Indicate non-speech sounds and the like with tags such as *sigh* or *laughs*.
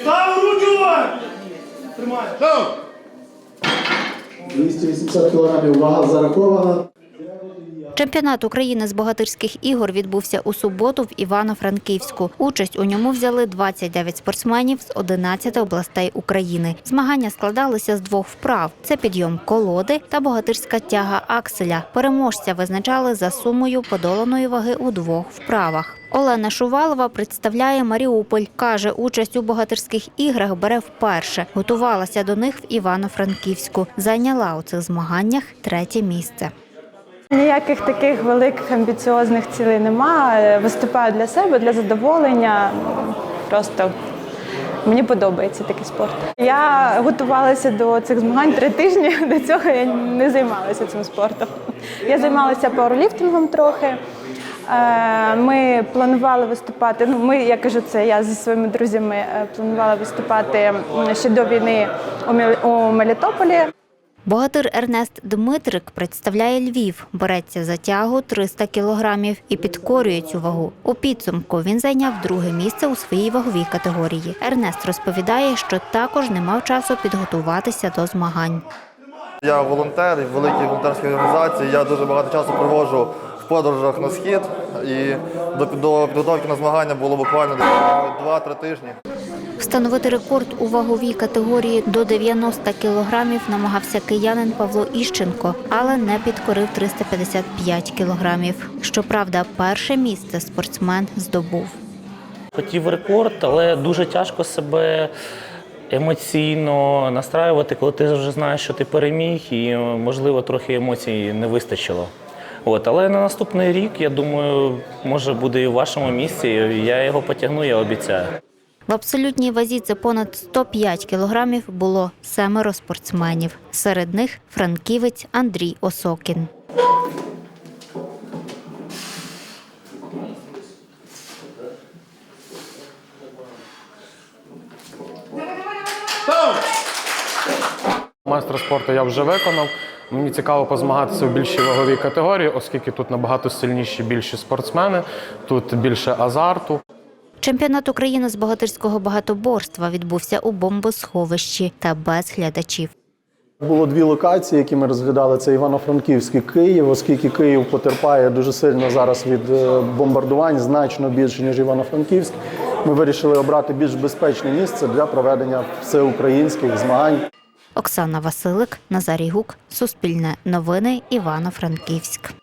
Став! Тримай. 280 кілограмів вага зарахована. Чемпіонат України з богатирських ігор відбувся у суботу в Івано-Франківську. Участь у ньому взяли 29 спортсменів з 11 областей України. Змагання складалися з двох вправ: це підйом колоди та богатирська тяга акселя. Переможця визначали за сумою подоланої ваги у двох вправах. Олена Шувалова представляє Маріуполь. Каже, участь у богатирських іграх бере вперше. Готувалася до них в Івано-Франківську. Зайняла у цих змаганнях третє місце. Ніяких таких великих амбіціозних цілей нема. Виступаю для себе, для задоволення. Просто мені подобається такий спорт. Я готувалася до цих змагань три тижні. *laughs* До цього я не займалася цим спортом. Я займалася пауерліфтингом трохи. Е, Ми планували виступати. Ну, ми, я кажу це, я зі своїми друзями е, планувала виступати ще до війни у Мелітополі. Богатир Ернест Дмитрик представляє Львів, береться за тягу 300 кілограмів і підкорює цю вагу. У підсумку він зайняв друге місце у своїй ваговій категорії. Ернест розповідає, що також не мав часу підготуватися до змагань. Я волонтер в великій волонтерській організації. Я дуже багато часу проводжу в подорожах на схід. І до, підготовки на змагання було буквально десь 2-3 тижні. Встановити рекорд у ваговій категорії до 90 кілограмів намагався киянин Павло Іщенко, але не підкорив 355 кілограмів. Щоправда, перше місце спортсмен здобув. Хотів рекорд, але дуже тяжко себе емоційно настраювати, коли ти вже знаєш, що ти переміг, і можливо трохи емоцій не вистачило. От, але на наступний рік, я думаю, може буде і в вашому місці. Я його потягну, я обіцяю. В абсолютній вазі це понад 105 кілограмів було семеро спортсменів. Серед них франківець Андрій Осокін. Майстра спорту я вже виконав. Мені цікаво позмагатися в більшій ваговій категорії, оскільки тут набагато сильніші більші спортсмени, тут більше азарту. Чемпіонат України з богатирського багатоборства відбувся у бомбосховищі та без глядачів. Було дві локації, які ми розглядали. Це Івано-Франківський Київ, оскільки Київ потерпає дуже сильно зараз від е, бомбардувань, значно більше ніж Івано-Франківськ. Ми вирішили обрати більш безпечне місце для проведення всеукраїнських змагань. Оксана Василик, Назарій Гук, Суспільне новини, Івано-Франківськ.